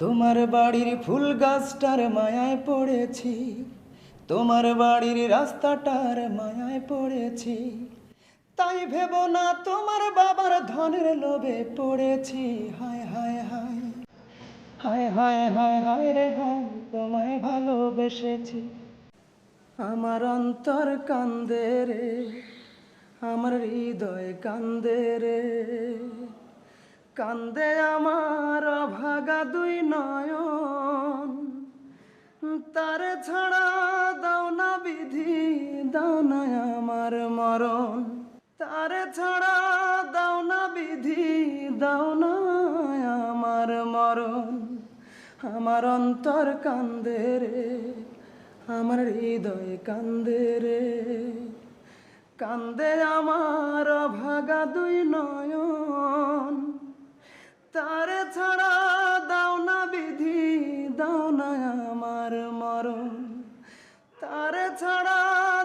তোমার বাড়ির ফুল গাছটার মায়ায় পড়েছি, তোমার বাড়ির রাস্তাটার মায়ায় পড়েছি। তাই ভেব না তোমার বাবার ধনের লোভে পড়েছি। হায় হায় হায় হায় হায় হায় হায় রে, হায়, তোমায় ভালোবেসেছি। আমার অন্তর কান্দে রে, আমার হৃদয় কান্দে রে। কান্দে আমার ভাগা দুই নয়ন। তারে ছাড়া দাও না বিধি, দাও না আমার মরণ। তারে ছাড়া দাও না বিধি, দাও না আমার মরণ। আমার অন্তর কান্দে রে, আমার হৃদয় কান্দে রে। কান্দে আমার ভাগা দুই নয়ন। তারে ছাড়া দাও না বিধি, দাও না আমার মরণ। তারে ছাড়া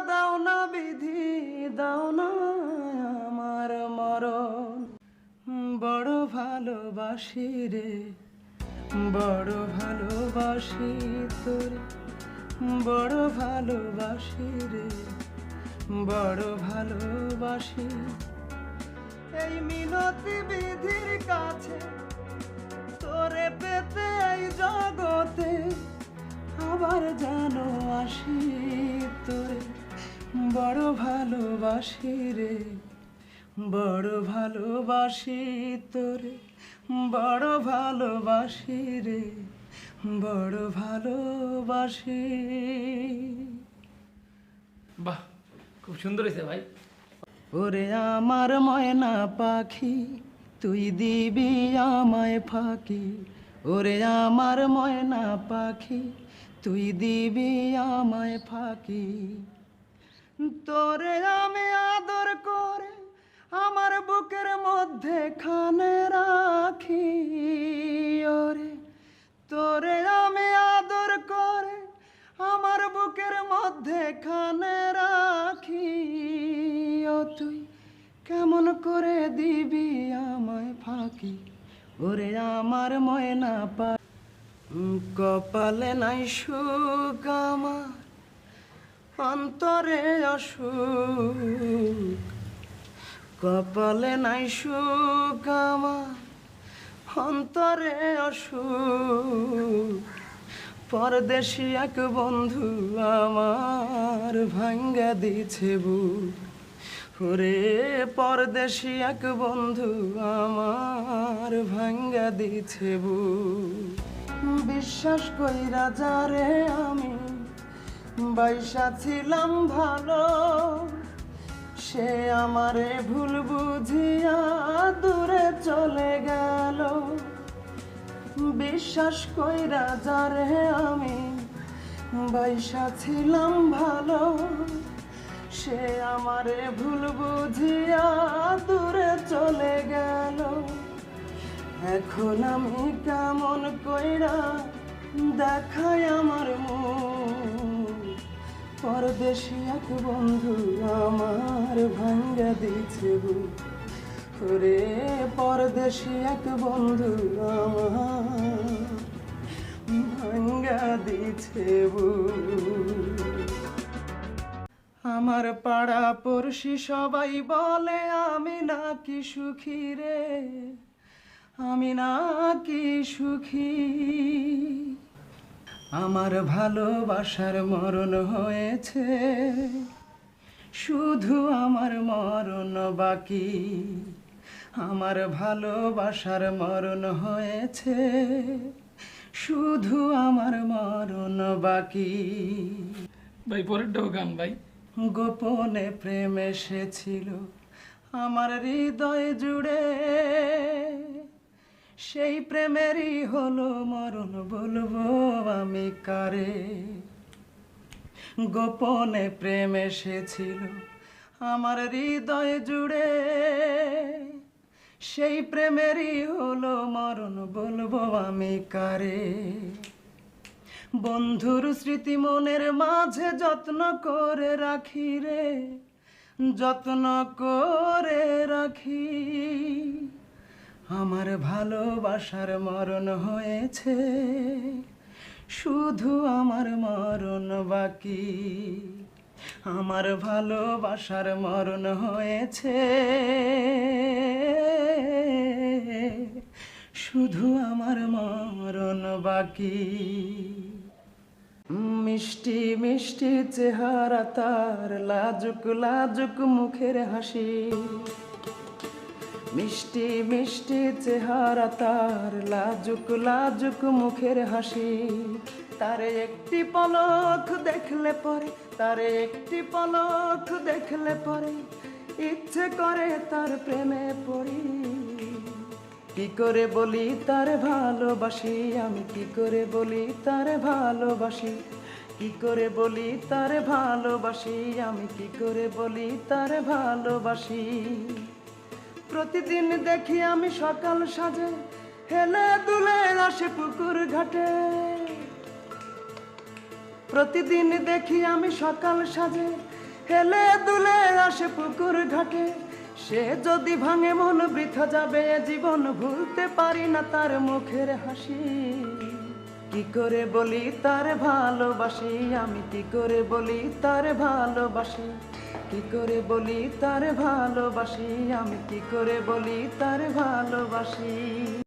দাও না বিধি, দাও না আমার মরণ। বড় ভালোবাসি রে, বড় ভালোবাসি তোরে। বড় ভালোবাসি রে, বড় ভালোবাসি। এই মিনতি কাছে তোরে পেতে এই জগতে আবার যেন আসি তোরে। বড় ভালোবাসি রে বড় ভালোবাসি তোরে বড় ভালোবাসি রে বড় ভালোবাসি। বাহ খুব সুন্দর হয়েছে ভাই। ওরে আমার ময়না পাখি তুই দিবি আমায় ফাঁকি, ওরে আমার ময়না পাখি। তুই দিবি আমায় ফাঁকি। তোরে আমি আদর করে আমার বুকের মধ্যে খানে রাখি, ওরে। তোরে আমি আদর করে আমার বুকের মধ্যে খানে রাখি, ও তুই কেমন করে দিবি আমায় ফাঁকি। ওরে আমার ময়না পা কপালে নাই সুখ আমার। অন্তরে অসুখ। কপালে নাই সুখ আমার। অন্তরে অসুখ। পরদেশি এক বন্ধু আমার ভাঙ্গা দিছে বুক। ওরে পরদেশি এক বন্ধু আমার ভাঙ্গা দিছে বুক। বিশ্বাস কইরা যারে আমি বাইসা ছিলাম ভালো, সে আমারে ভুল বুঝিয়া দূরে চলে গেল। বিশ্বাস কইরা যারে আমি বাইসা ছিলাম ভালো সে আমারে ভুল বুঝিয়া দূরে চলে গেল। এখন আমি কেমন কইরা দেখাই আমার পরদেশি এক বন্ধু আমার ভাঙ্গা দিছে ওরে পরদেশি এক বন্ধু আমার ভাঙ্গা দিছে বুক আমার পাড়া পড়শি সবাই বলে, আমি নাকি সুখী রে? আমি নাকি সুখী? আমার ভালোবাসার মরণ হয়েছে, শুধু আমার মরণ বাকি। আমার ভালোবাসার মরণ হয়েছে, শুধু আমার মরণ বাকি। ভাই, পরেরটাও গান, ভাই। গোপনে প্রেম এসেছিল আমার হৃদয় জুড়ে। সেই প্রেমেরই হলো মরণ, বলব আমি কারে? গোপনে প্রেম এসেছিল আমার হৃদয় জুড়ে। সেই প্রেমেরই হলো মরণ, বলব আমি কারে? বন্ধুর স্মৃতি মনের মাঝে যত্ন করে রাখি রে, যত্ন করে রাখি। আমার ভালোবাসার মরণ হয়েছে, শুধু আমার মরণ বাকি। আমার ভালোবাসার মরণ হয়েছে, শুধু আমার মরণ বাকি। মিষ্টি মিষ্টি চেহারা তার, লাজুক লাজুক মুখের হাসি। মিষ্টি মিষ্টি চেহারা তার, লাজুক লাজুক মুখের হাসি। তারে একটি পলক দেখলে পরে, তারে একটি পলক দেখলে পরে, ইচ্ছে করে তার প্রেমে পড়ি। কি করে বলি তার ভালোবাসি? আমি কি করে বলি তার ভালোবাসি? কি করে বলি তার ভালোবাসি? আমি কি করে বলি তার ভালোবাসি? প্রতিদিন দেখি আমি সকাল সাজে, হেলে দুলে আসে পুকুর ঘাটে। প্রতিদিন দেখি আমি সকাল সাজে, হেলে দুলে আসে পুকুর ঘাটে। সে যদি ভাঙে মন বৃথা যাবে জীবন ভুলতে পারি না তার মুখের হাসি। কি করে বলি তার ভালোবাসি? আমি কি করে বলি তার ভালোবাসি? কি করে বলি তার ভালোবাসি? আমি কি করে বলি তার ভালোবাসি?